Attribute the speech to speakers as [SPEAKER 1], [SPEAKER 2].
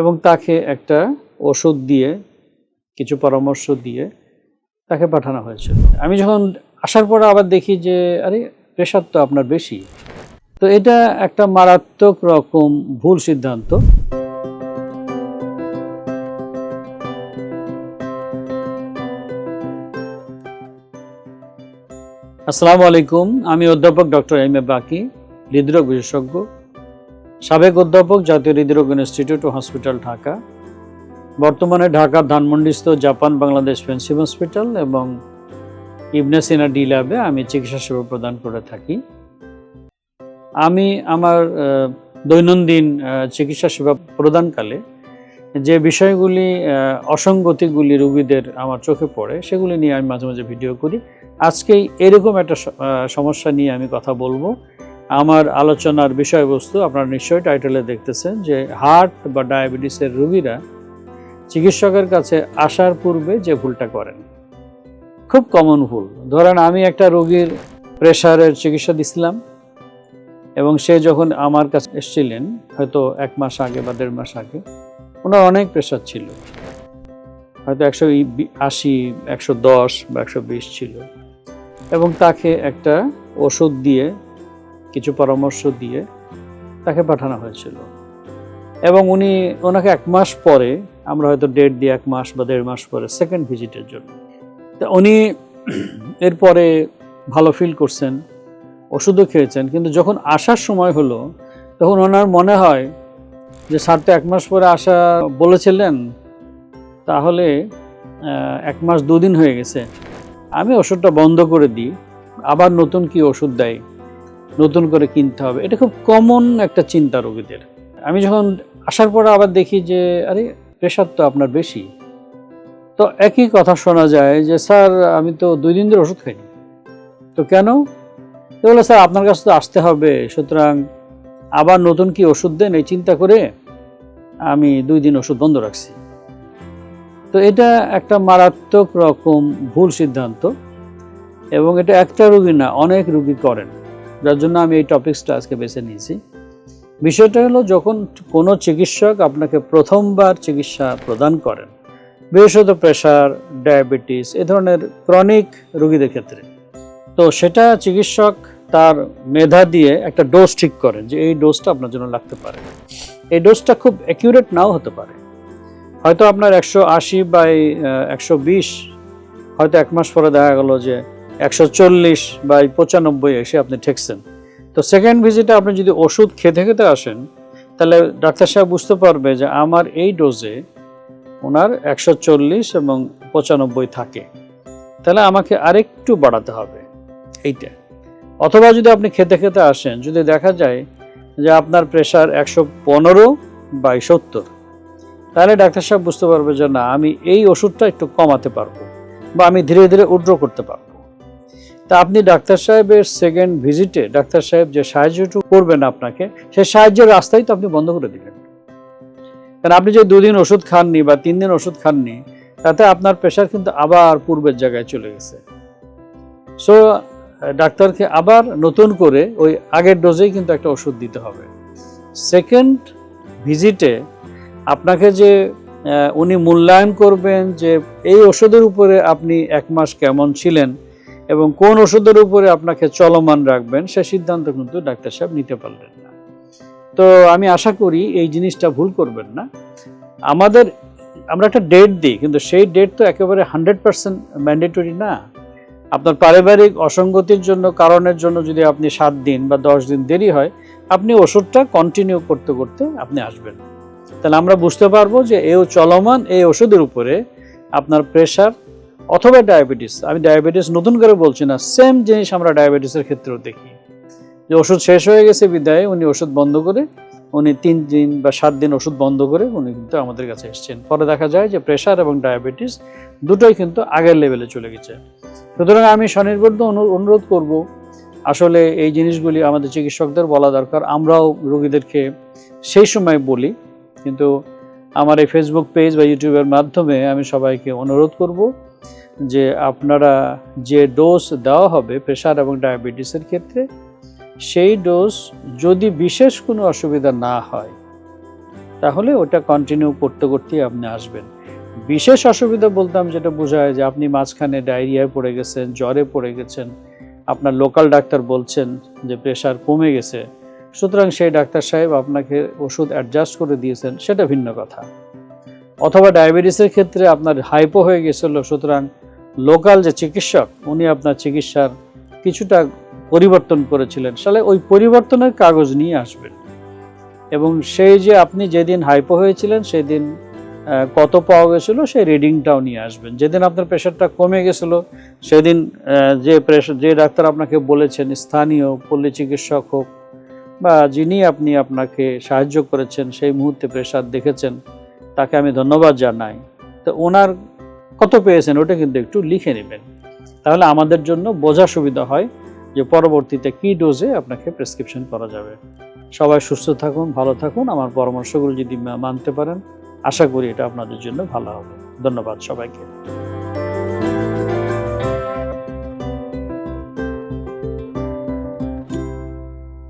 [SPEAKER 1] এবং তাকে একটা ওষুধ দিয়ে, কিছু পরামর্শ দিয়ে তাকে পাঠানো হয়েছিল আমি যখন আসার পরে আবার দেখি যে, আরে, প্রেশার তো আপনার বেশি। তো এটা একটা মারাত্মক রকম ভুল সিদ্ধান্ত। আসসালামু আলাইকুম, আমি অধ্যাপক ডক্টর এম এ বাকি, হৃদরোগ বিশেষজ্ঞ। সাবেক অধ্যাপক জাতীয় হৃদরোগ ইনস্টিটিউট ও হসপিটাল ঢাকা, বর্তমানে ঢাকার ধানমন্ডিস্থ জাপান বাংলাদেশ ফেন্সিভ হসপিটাল এবং ইবনে সিনা ডি ল্যাবে আমি চিকিৎসা সেবা প্রদান করে থাকি। আমি আমার দৈনন্দিন চিকিৎসা সেবা প্রদানকালে যে বিষয়গুলি অসঙ্গতিগুলি রুগীদের আমার চোখে পড়ে সেগুলি নিয়ে আমি মাঝে মাঝে ভিডিও করি। আজকেই এরকম একটা সমস্যা নিয়ে আমি কথা বলব। আমার আলোচনার বিষয়বস্তু আপনারা নিশ্চয়ই টাইটেলে দেখতেছেন যে হার্ট বা ডায়াবেটিসের রোগীরা চিকিৎসকের কাছে আসার পূর্বে যে ভুলটা করেন। খুব কমন ভুল। ধরেন আমি একটা রোগীর প্রেশারের চিকিৎসা দিছিলাম এবং সে যখন আমার কাছে এসেছিলেন, হয়তো এক মাস আগে বা দেড় মাস আগে, ওনার অনেক প্রেশার ছিল। হয়তো একশো আশি, একশো দশ বা একশো বিশ ছিল। এবং তাকে একটা ওষুধ দিয়ে কিছু পরামর্শ দিয়ে তাকে পাঠানো হয়েছিল। এবং উনি ওনাকে এক মাস পরে, আমরা হয়তো ডেট দিয়ে এক মাস বা দেড় মাস পরে সেকেন্ড ভিজিটের জন্য। তা উনি এরপরে ভালো ফিল করছেন, ওষুধও খেয়েছেন, কিন্তু যখন আসার সময় হলো, তখন ওনার মনে হয় যে স্যার তো এক মাস পরে আসা বলেছিলেন, তাহলে এক মাস দুদিন হয়ে গেছে। আমি ওষুধটা বন্ধ করে দিই, আবার নতুন কি ওষুধ দেয়? নতুন করে কিনতে হবে। এটা খুব কমন একটা চিন্তা রোগীদের। আমি যখন আসার পরে আবার দেখি যে, আরে প্রেশার তো আপনার বেশি। তো একই কথা শোনা যায় যে, স্যার, আমি তো দুই দিন ধরে ওষুধ খাইনি। তো কেন? তো বলে, স্যার, আপনার কাছে তো আসতে হবে। সুতরাং আবার নতুন কি ওষুধ দেন এই চিন্তা করে আমি দুই দিন ওষুধ বন্ধ রাখছি। তো এটা একটা মারাত্মক রকম ভুল সিদ্ধান্ত এবং এটা একটা রুগী না, অনেক রুগী করেন। যার জন্য আমি এই টপিকসটা আজকে বেছে নিয়েছি। বিষয়টা হলো যখন কোনো চিকিৎসক আপনাকে প্রথমবার চিকিৎসা প্রদান করেন, বিশেষত প্রেশার, ডায়াবেটিস, এ ধরনের ক্রনিক রোগীদের ক্ষেত্রে, তো সেটা চিকিৎসক তার মেধা দিয়ে একটা ডোজ ঠিক করেন যে এই ডোজটা আপনার জন্য লাগতে পারে। এই ডোজটা খুব অ্যাকিউরেট নাও হতে পারে। হয়তো আপনার একশো আশি বাই একশো বিশ, হয়তো এক মাস পরে দেখা গেল যে একশো চল্লিশ বাই পঁচানব্বই এসে আপনি ঠেকছেন। তো সেকেন্ড ভিজিটে আপনি যদি ওষুধ খেতে খেতে আসেন, তাহলে ডাক্তার সাহেব বুঝতে পারবে যে আমার এই ডোজে ওনার একশো চল্লিশ এবং পঁচানব্বই থাকে। তাহলে আমাকে আরেকটু বাড়াতে হবে। এইটা। অথবা যদি আপনি খেতে খেতে আসেন, যদি দেখা যায় যে আপনার প্রেশার একশো পনেরো বাই সত্তর, তাহলে ডাক্তার সাহেব বুঝতে পারবে যে না, আমি এই ওষুধটা একটু কমাতে পারব বা আমি ধীরে ধীরে উড্র করতে পারব। তা আপনি ডাক্তার সাহেবের সেকেন্ড ভিজিটে ডাক্তার সাহেব যে সাহায্যটুকু করবেন আপনাকে সেই সাহায্যের রাস্তাই তো আপনি বন্ধ করে দিবেন কারণ আপনি যে দুদিন ওষুধ খাননি বা তিন দিন ওষুধ খাননি, তাতে আপনার প্রেশার কিন্তু আবার পূর্বের জায়গায় চলে গেছে। সো ডাক্তারকে আবার নতুন করে ওই আগের ডোজেই কিন্তু একটা ওষুধ দিতে হবে। সেকেন্ড ভিজিটে আপনাকে যে উনি মূল্যায়ন করবেন যে এই ওষুধের উপরে আপনি এক মাস কেমন ছিলেন এবং কোন ওষুধের উপরে আপনাকে চলমান রাখবেন, সে সিদ্ধান্ত কিন্তু ডাক্তার সাহেব নিতে পারলেন না। তো আমি আশা করি এই জিনিসটা ভুল করবেন না। আমাদের, আমরা একটা ডেট দিই, কিন্তু সেই ডেট তো একেবারে হান্ড্রেড পার্সেন্ট ম্যান্ডেটরি না। আপনার পারিবারিক অসঙ্গতির জন্য, কারণের জন্য যদি আপনি সাত দিন বা দশ দিন দেরি হয়, আপনি ওষুধটা কন্টিনিউ করতে করতে আপনি আসবেন। তাহলে আমরা বুঝতে পারব যে এও চলমান, এই ওষুধের উপরে আপনার প্রেশার অথবা ডায়াবেটিস আমি ডায়াবেটিস নতুন করে বলছি না সেম জিনিস আমরা ডায়াবেটিসের ক্ষেত্রেও দেখি। যে ওষুধ শেষ হয়ে গেছে বিদায়, উনি ওষুধ বন্ধ করে, উনি তিন দিন বা সাত দিন ওষুধ বন্ধ করে উনি কিন্তু আমাদের কাছে এসেছেন। পরে দেখা যায় যে প্রেশার এবং ডায়াবেটিস দুটোই কিন্তু আগের লেভেলে চলে গেছে। সুতরাং আমি অনু- অনুরোধ করব, আসলে এই জিনিসগুলি আমাদের চিকিৎসকদের বলা দরকার, আমরাও রোগীদেরকে সেই সময় বলি, কিন্তু আমার এই ফেসবুক পেজ বা ইউটিউবের মাধ্যমে আমি সবাইকে অনুরোধ করব যে আপনারা যে ডোজ দেওয়া হবে প্রেশার এবং ডায়াবেটিসের ক্ষেত্রে, সেই ডোজ যদি বিশেষ কোনো অসুবিধা না হয়, তাহলে ওটা কন্টিনিউ করতে করতেই আপনি আসবেন। বিশেষ অসুবিধা বলতাম যেটা বোঝায় যে আপনি মাঝখানে ডায়রিয়ায় পড়ে গেছেন, জ্বরে পড়ে গেছেন, আপনার লোকাল ডাক্তার বলছেন যে প্রেশার কমে গেছে, সুতরাং সেই ডাক্তার সাহেব আপনাকে ওষুধ অ্যাডজাস্ট করে দিয়েছেন, সেটা ভিন্ন কথা। অথবা ডায়াবেটিসের ক্ষেত্রে আপনার হাইপো হয়ে গেছিল, সুতরাং লোকাল যে চিকিৎসক, উনি আপনার চিকিৎসার কিছুটা পরিবর্তন করেছিলেন। তাহলে ওই পরিবর্তনের কাগজ নিয়ে আসবেন। এবং সেই যে আপনি যেদিন হাইপো হয়েছিলেন, সেদিন কত পাওয়া গেছিল, সেই রিডিংটাও নিয়ে আসবেন। যেদিন আপনার প্রেশারটা কমে গেছিল, সেদিন যে প্রেশার যে ডাক্তার আপনাকে বলেছেন, স্থানীয় পল্লী চিকিৎসক হোক বা যিনি আপনি আপনাকে সাহায্য করেছেন, সেই মুহূর্তে প্রেশার দেখেছেন তাকে আমি ধন্যবাদ জানাই। তো ওনার কত পেয়েছেন ওটা কিন্তু একটু লিখে নেবেন। তাহলে আমাদের জন্য বোঝা সুবিধা হয় যে পরবর্তীতে কী ডোজে আপনাকে প্রেসক্রিপশন করা যাবে। সবাই সুস্থ থাকুন, ভালো থাকুন। আমার পরামর্শগুলো যদি মানতে পারেন, আশা করি এটা আপনাদের জন্য ভালো হবে। ধন্যবাদ সবাইকে।